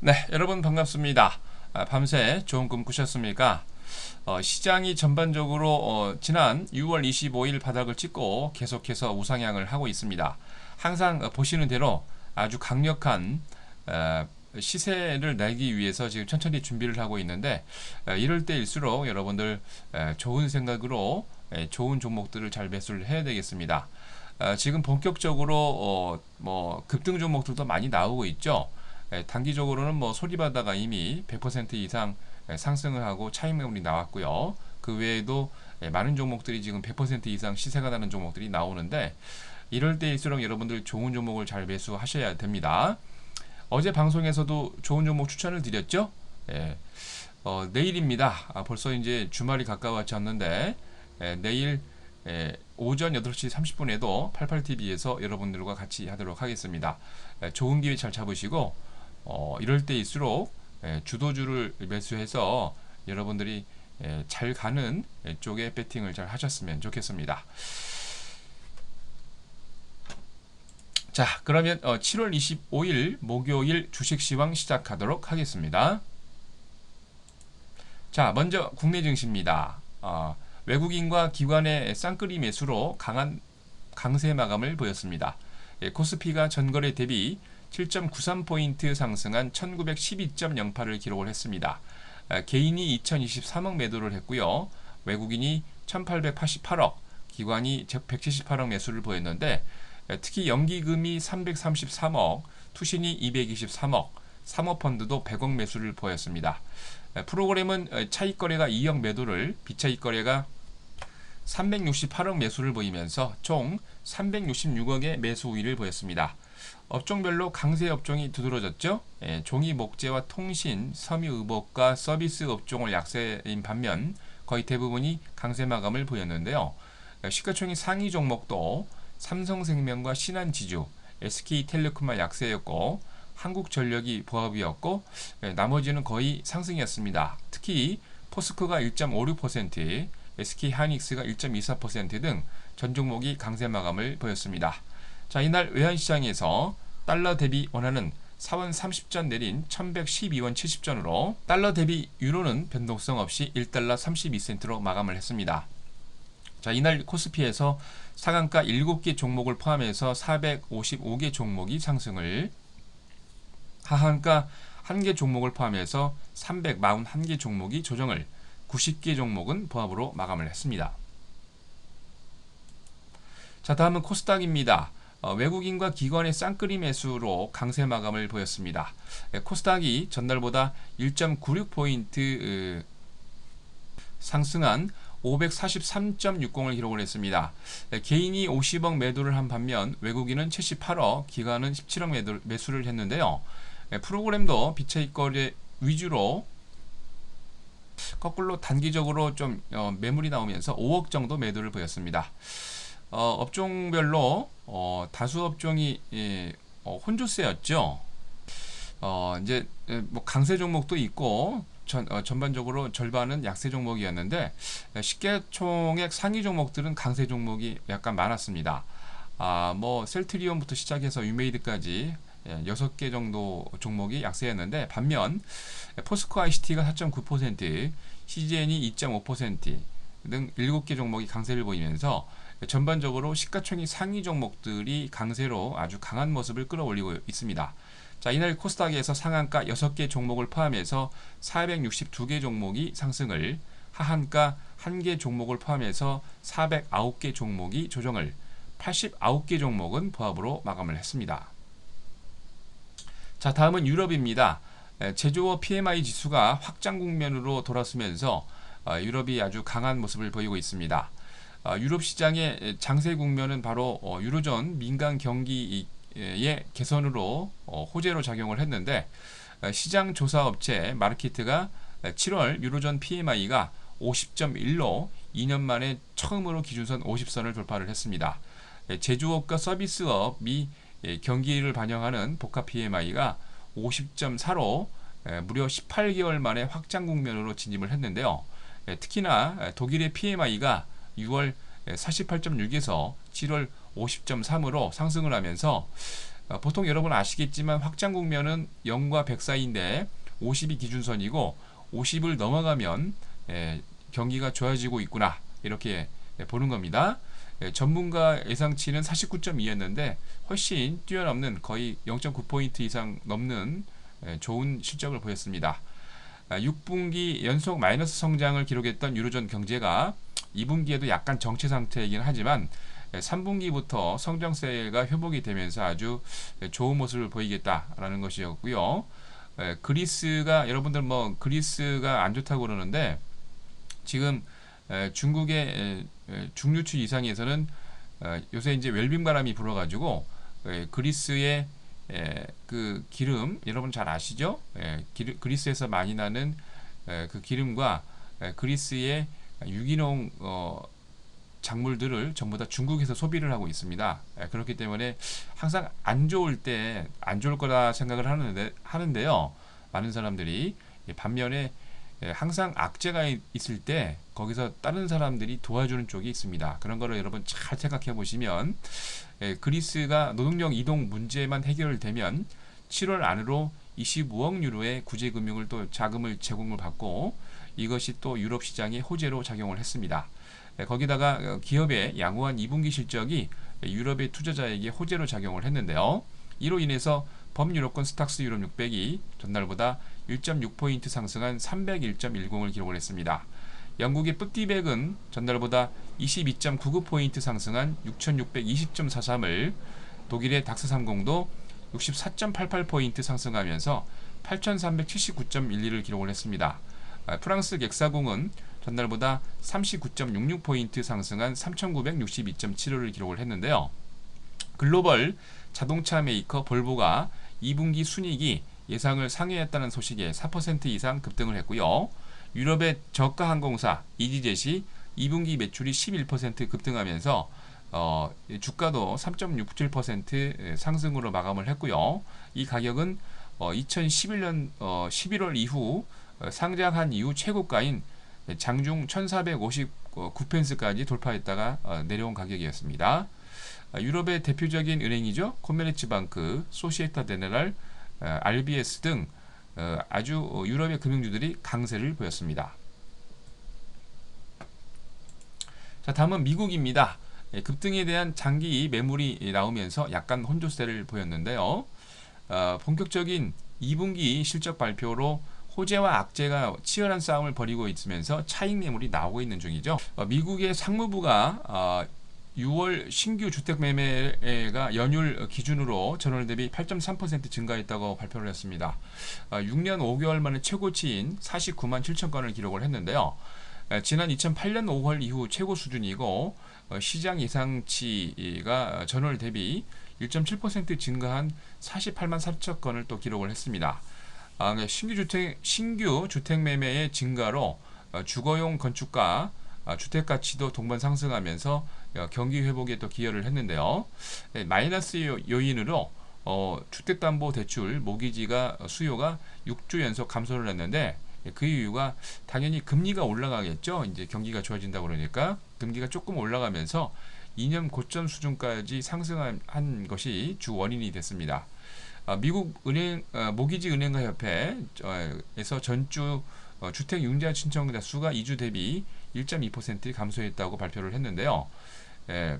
네, 여러분 반갑습니다. 아, 밤새 좋은 꿈 꾸셨습니까? 어, 시장이 전반적으로 어, 지난 6월 25일 바닥을 찍고 계속해서 우상향을 하고 있습니다. 항상 어, 보시는 대로 아주 강력한 어, 시세를 내기 위해서 지금 천천히 준비를 하고 있는데 어, 이럴 때일수록 여러분들 에, 좋은 생각으로 에, 좋은 종목들을 잘 매수를 해야 되겠습니다. 어, 지금 본격적으로 어, 뭐 급등 종목들도 많이 나오고 있죠. 에, 단기적으로는 뭐 소리바다가 이미 100% 이상 에, 상승을 하고 차익 매물이 나왔고요. 그 외에도 에, 많은 종목들이 지금 100% 이상 시세가 나는 종목들이 나오는데 이럴 때일수록 여러분들 좋은 종목을 잘 매수하셔야 됩니다. 어제 방송에서도 좋은 종목 추천을 드렸죠. 예. 어, 내일입니다. 아, 벌써 이제 주말이 가까워졌는데 예, 내일 예, 오전 8시 30분에도 88TV에서 여러분들과 같이 하도록 하겠습니다. 예, 좋은 기회 잘 잡으시고 어, 이럴 때일수록 예, 주도주를 매수해서 여러분들이 예, 잘 가는 예, 쪽에 배팅을 잘 하셨으면 좋겠습니다. 자, 그러면 어, 7월 25일 목요일 주식 시황 시작하도록 하겠습니다. 자, 먼저 국내 증시입니다. 어, 외국인과 기관의 쌍끌이 매수로 강한 강세 마감을 보였습니다. 예, 코스피가 전거래 대비 7.93포인트 상승한 1912.08을 기록을 했습니다. 아, 개인이 2023억 매도를 했고요. 외국인이 1888억, 기관이 178억 매수를 보였는데 예, 특히 연기금이 333억, 투신이 223억, 사모펀드도 100억 매수를 보였습니다. 예, 프로그램은 어, 차익 거래가 2억 매도를, 비차익 거래가 368억 매수를 보이면서 총 366억의 매수 우위를 보였습니다. 업종별로 강세 업종이 두드러졌죠. 예, 종이 목재와 통신, 섬유의복과 서비스 업종을 약세인 반면 거의 대부분이 강세 마감을 보였는데요. 예, 시가총액 상위 종목도 삼성생명과 신한지주, SK텔레콤만 약세였고 한국전력이 보합이었고 예, 나머지는 거의 상승이었습니다. 특히 포스코가 1.56%, SK하이닉스가 1.24%등 전 종목이 강세 마감을 보였습니다. 자, 이날 외환시장에서 달러 대비 원화는 4원 30전 내린 1112원 70전으로 달러 대비 유로는 변동성 없이 1달러 32센트로 마감을 했습니다. 자, 이날 코스피에서 상한가 7개 종목을 포함해서 455개 종목이 상승을 하한가 1개 종목을 포함해서 341개 종목이 조정을 90개 종목은 보합으로 마감을 했습니다. 자, 다음은 코스닥입니다. 어, 외국인과 기관의 쌍끌이 매수로 강세 마감을 보였습니다. 예, 코스닥이 전날보다 1.96포인트 으, 상승한 543.60을 기록을 했습니다. 예, 개인이 50억 매도를 한 반면 외국인은 78억, 기관은 17억 매도, 매수를 했는데요. 예, 프로그램도 비차익 거래 위주로 거꾸로 단기적으로 좀 어, 매물이 나오면서 5억 정도 매도를 보였습니다. 어, 업종별로 어, 다수 업종이 예, 어, 혼조세였죠. 어, 이제 예, 뭐 강세 종목도 있고 전, 어, 전반적으로 절반은 약세 종목이었는데 시가총액 상위 종목들은 강세 종목이 약간 많았습니다. 아, 뭐 셀트리온부터 시작해서 유메이드까지 예, 6개 정도 종목이 약세였는데 반면 포스코 ICT가 4.9%, CGN이 2.5% 등 7개 종목이 강세를 보이면서 전반적으로 시가총액 상위 종목들이 강세로 아주 강한 모습을 끌어올리고 있습니다. 자, 이날 코스닥에서 상한가 6개 종목을 포함해서 462개 종목이 상승을, 하한가 1개 종목을 포함해서 409개 종목이 조정을, 89개 종목은 보합으로 마감을 했습니다. 자, 다음은 유럽입니다. 제조업 PMI 지수가 확장 국면으로 돌아서면서 어, 유럽이 아주 강한 모습을 보이고 있습니다. 어, 유럽 시장의 장세 국면은 바로 어, 유로존 민간 경기의 개선으로 호재로 작용을 했는데 시장 조사 업체 마르키트가 7월 유로존 PMI가 50.1로 2년 만에 처음으로 기준선 50선을 돌파를 했습니다. 제조업과 서비스업이 경기를 반영하는 복합 PMI가 50.4로 무려 18개월 만에 확장 국면으로 진입을 했는데요. 특히나 독일의 PMI가 6월 48.6에서 7월 50.3으로 상승을 하면서 어, 보통 여러분 아시겠지만 확장 국면은 0과 100 사이인데 50이 기준선이고 50을 넘어가면 예, 경기가 좋아지고 있구나 이렇게 예, 보는 겁니다. 예, 전문가 예상치는 49.2였는데 훨씬 뛰어넘는 거의 0.9포인트 이상 넘는 예, 좋은 실적을 보였습니다. 아, 6분기 연속 마이너스 성장을 기록했던 유로존 경제가 2분기에도 약간 정체 상태이긴 하지만 3분기부터 성장세가 회복이 되면서 아주 좋은 모습을 보이겠다라는 것이었고요. 그리스가 여러분들 뭐 그리스가 안 좋다고 그러는데 지금 중국의 중류추 이상에서는 어, 요새 이제 웰빙 바람이 불어가지고 그리스의 그 기름 여러분 잘 아시죠? 그리스에서 많이 나는 그 기름과 그리스의 유기농 어, 작물들을 전부 다 중국에서 소비를 하고 있습니다. 그렇기 때문에 항상 안 좋을 때 안 좋을 거라 생각을 하는데 하는데요. 많은 사람들이 반면에 항상 악재가 있을 때 거기서 다른 사람들이 도와주는 쪽이 있습니다. 그런 거를 여러분 잘 생각해 보시면 그리스가 노동력 이동 문제만 해결되면 7월 안으로 25억 유로의 구제금융을 또 자금을 제공을 받고 이것이 또 유럽 시장의 호재로 작용을 했습니다. 네, 거기다가 어, 기업의 양호한 2분기 실적이 유럽의 투자자에게 호재로 작용을 했는데요. 이로 인해서 범유럽권 스탁스 유럽 600이 전날보다 1.6포인트 상승한 301.10을 기록을 했습니다. 영국의 뿌띠백은 전날보다 22.99포인트 상승한 6620.43을 독일의 닥스30도 64.88포인트 상승하면서 8379.12를 기록을 했습니다. 아, 프랑스 객사공은 전날보다 39.66포인트 상승한 3962.75를 기록을 했는데요. 글로벌 자동차 메이커 볼보가 2분기 순이익이 예상을 상회했다는 소식에 4% 이상 급등을 했고요. 유럽의 저가 항공사 이지젯이 2분기 매출이 11% 급등하면서 어, 주가도 3.67% 상승으로 마감을 했고요. 이 가격은 어, 2011년 어, 11월 이후 어, 상장한 이후 최고가인 장중 1459펜스까지 돌파했다가 어, 내려온 가격이었습니다. 아, 유럽의 대표적인 은행이죠. 코메르츠 방크, 소시에타 데네랄, 어, RBS 등 아주 유럽의 금융주들이 강세를 보였습니다. 자, 다음은 미국입니다. 예, 급등에 대한 장기 매물이 나오면서 약간 혼조세를 보였는데요. 어, 본격적인 2분기 실적 발표로 호재와 악재가 치열한 싸움을 벌이고 있으면서 차익 매물이 나오고 있는 중이죠. 어, 미국의 상무부가 어, 6월 신규 주택 매매가 연율 기준으로 전월 대비 8.3% 증가했다고 발표를 했습니다. 어, 6년 5개월 만에 최고치인 49만 7천 건을 기록을 했는데요. 어, 지난 2008년 5월 이후 최고 수준이고 어, 시장 예상치가 전월 대비 1.7% 증가한 48만 3천 건을 또 기록을 했습니다. 아, 네, 신규 주택 신규 주택 매매의 증가로 어, 주거용 건축가 아, 주택 가치도 동반 상승하면서 어, 경기 회복에 또 기여를 했는데요. 네, 마이너스 요인으로 어, 주택담보대출 모기지가 수요가 6주 연속 감소를 했는데 예, 그 이유가 당연히 금리가 올라가겠죠. 이제 경기가 좋아진다 그러니까 금리가 조금 올라가면서 2년 고점 수준까지 상승한 것이 주 원인이 됐습니다. 어, 미국 은행 어, 모기지 은행가 협회에서 전주 어, 주택 융자 신청자 수가 2주 대비 1.2% 감소했다고 발표를 했는데요. 예,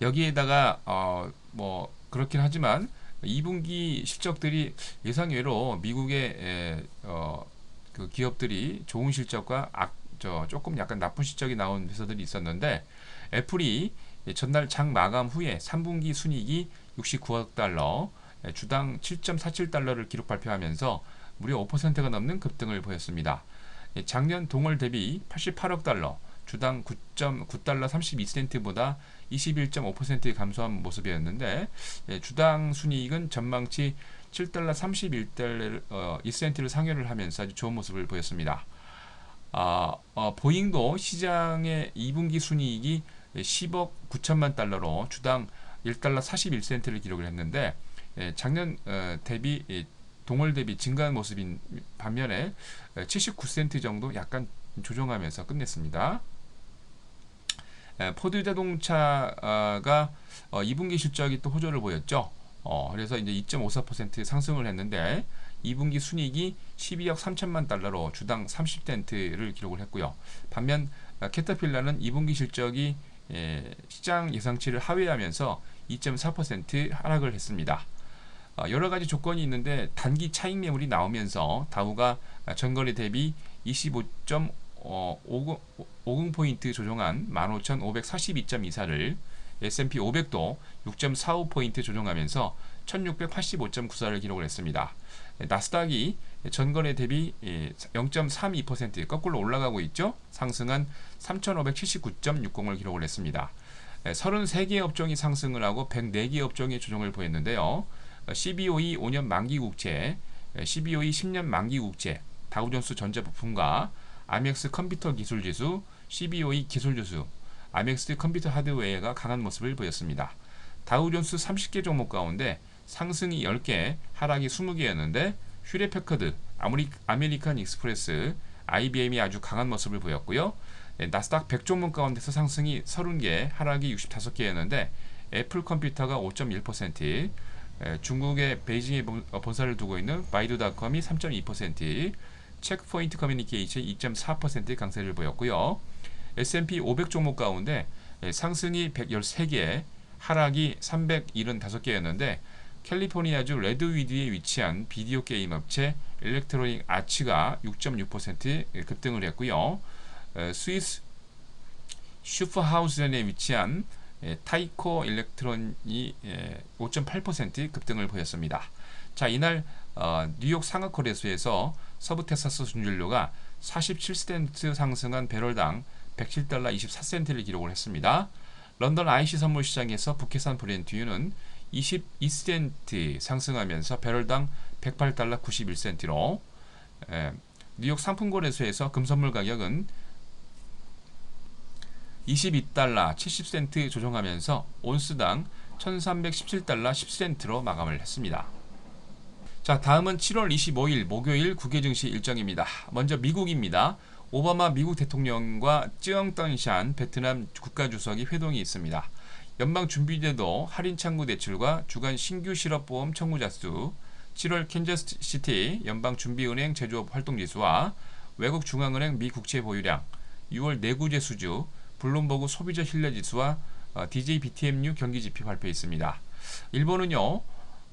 여기에다가 어, 뭐 그렇긴 하지만 2분기 실적들이 예상외로 미국의 예, 어, 그 기업들이 좋은 실적과 악, 저 조금 약간 나쁜 실적이 나온 회사들이 있었는데 애플이 전날 장 마감 후에 3분기 순이익이 69억 달러, 예, 주당 7.47달러를 기록 발표하면서 무려 5%가 넘는 급등을 보였습니다. 예, 작년 동월 대비 88억 달러, 주당 9.9달러 32센트보다 21.5% 감소한 모습이었는데 예, 주당 순이익은 전망치 7달러 31달러 어, 1센트를 상회를 하면서 아주 좋은 모습을 보였습니다. 아, 어, 보잉도 시장의 2분기 순이익이 10억 9천만 달러로 주당 1달러 41센트를 기록을 했는데 예, 작년 어, 대비 동월 대비 증가한 모습인 반면에 79센트 정도 약간 조정하면서 끝냈습니다. 예, 포드 자동차가 2분기 어, 실적이 또 호조를 보였죠. 어, 그래서 이제 2.54% 상승을 했는데 2분기 순이익이 12억 3천만 달러로 주당 30센트를 기록을 했고요. 반면 아, 캐터필라는 2분기 실적이 예, 시장 예상치를 하회하면서 2.4% 하락을 했습니다. 어, 여러 가지 조건이 있는데 단기 차익 매물이 나오면서 다우가 전거래 대비 25.50포인트 조정한 15,542.24를 S&P 500도 6.45포인트 조정하면서 1685.94를 기록을 했습니다. 나스닥이 전거래 대비 0.32% 거꾸로 올라가고 있죠. 상승한 3,579.60을 기록을 했습니다. 33개 업종이 상승을 하고 104개 업종이 조정을 보였는데요. CBOE 5년 만기 국채, CBOE 10년 만기 국채, 다우존스 전자부품과 아멕스 컴퓨터 기술 지수, CBOE 기술 지수, 아멕스 컴퓨터 하드웨어가 강한 모습을 보였습니다. 다우존스 30개 종목 가운데 상승이 10개, 하락이 20개였는데 휴레 패커드, 아메리, 아메리칸 익스프레스, IBM이 아주 강한 모습을 보였고요. 네, 나스닥 100 종목 가운데서 상승이 30개, 하락이 65개였는데 애플 컴퓨터가 5.1%, 중국의 베이징에 어, 본사를 두고 있는 바이두닷컴이 3.2%, 체크포인트 커뮤니케이션이 2.4% 강세를 보였고요. S&P 500 종목 가운데 상승이 113개, 하락이 375개였는데 캘리포니아주 레드위드에 위치한 비디오 게임 업체 일렉트로닉 아치가 6.6% 급등을 했고요. 스위스 슈퍼하우스전에 위치한 타이코 일렉트론이 5.8% 급등을 보였습니다. 자, 이날 어, 뉴욕 상하 거래소에서 서부 텍사스 순전료가 47센트 상승한 배럴당 107달러 24센트를 기록을 했습니다. 런던 IC 선물 시장에서 북해산 브렌트유는 22센트 상승하면서 배럴당 108달러 91센트로 에, 뉴욕 상품거래소에서 금선물 가격은 22달러 70센트 조정하면서 온스당 1317달러 10센트로 마감을 했습니다. 자, 다음은 7월 25일 목요일 국외 증시 일정입니다. 먼저 미국입니다. 오바마 미국 대통령과 쯔엉던샨 베트남 국가주석이 회동이 있습니다. 연방준비제도 할인 창구 대출과 주간 신규 실업보험 청구자 수, 7월 캔자스시티 연방준비은행 제조업 활동지수와 외국 중앙은행 미 국채 보유량, 6월 내구재 수주, 블룸버그 소비자 신뢰지수와 어, DJ BTMU 경기지표 발표했습니다. 일본은요.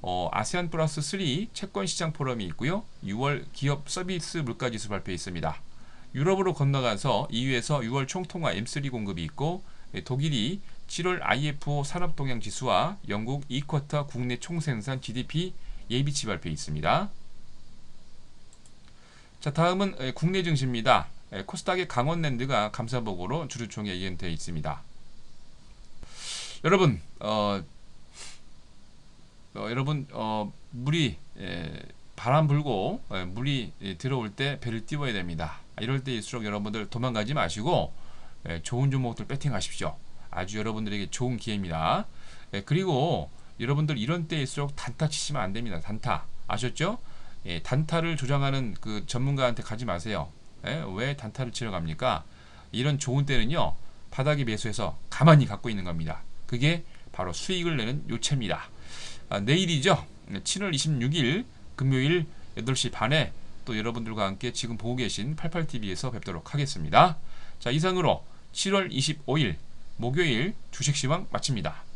어, 아세안 플러스 3 채권 시장 포럼이 있고요. 6월 기업 서비스 물가지수 발표했습니다. 유럽으로 건너가서 EU에서 6월 총통화 M3 공급이 있고 예, 독일이 7월 IFO 산업동향 지수와 영국 2쿼터 국내 총생산 GDP 예비치 발표 있습니다. 자 다음은 예, 국내 증시입니다. 예, 코스닥의 강원랜드가 감사보고로 주주총회 의견되어 있습니다. 여러분 어, 어, 여러분 어, 물이 예, 바람 불고 예, 물이 예, 들어올 때 배를 띄워야 됩니다. 이럴 때일수록 여러분들 도망가지 마시고 예, 좋은 종목들 배팅하십시오. 아주 여러분들에게 좋은 기회입니다. 예, 그리고 여러분들 이런 때일수록 단타 치시면 안 됩니다. 단타 아셨죠? 예, 단타를 조장하는 그 전문가한테 가지 마세요. 예, 왜 단타를 치러 갑니까? 이런 좋은 때는요 바닥에 매수해서 가만히 갖고 있는 겁니다. 그게 바로 수익을 내는 요체입니다. 아, 내일이죠. 7월 26일 금요일 8시 반에 또 여러분들과 함께 지금 보고 계신 88TV에서 뵙도록 하겠습니다. 자, 이상으로 7월 25일 목요일 주식시황 마칩니다.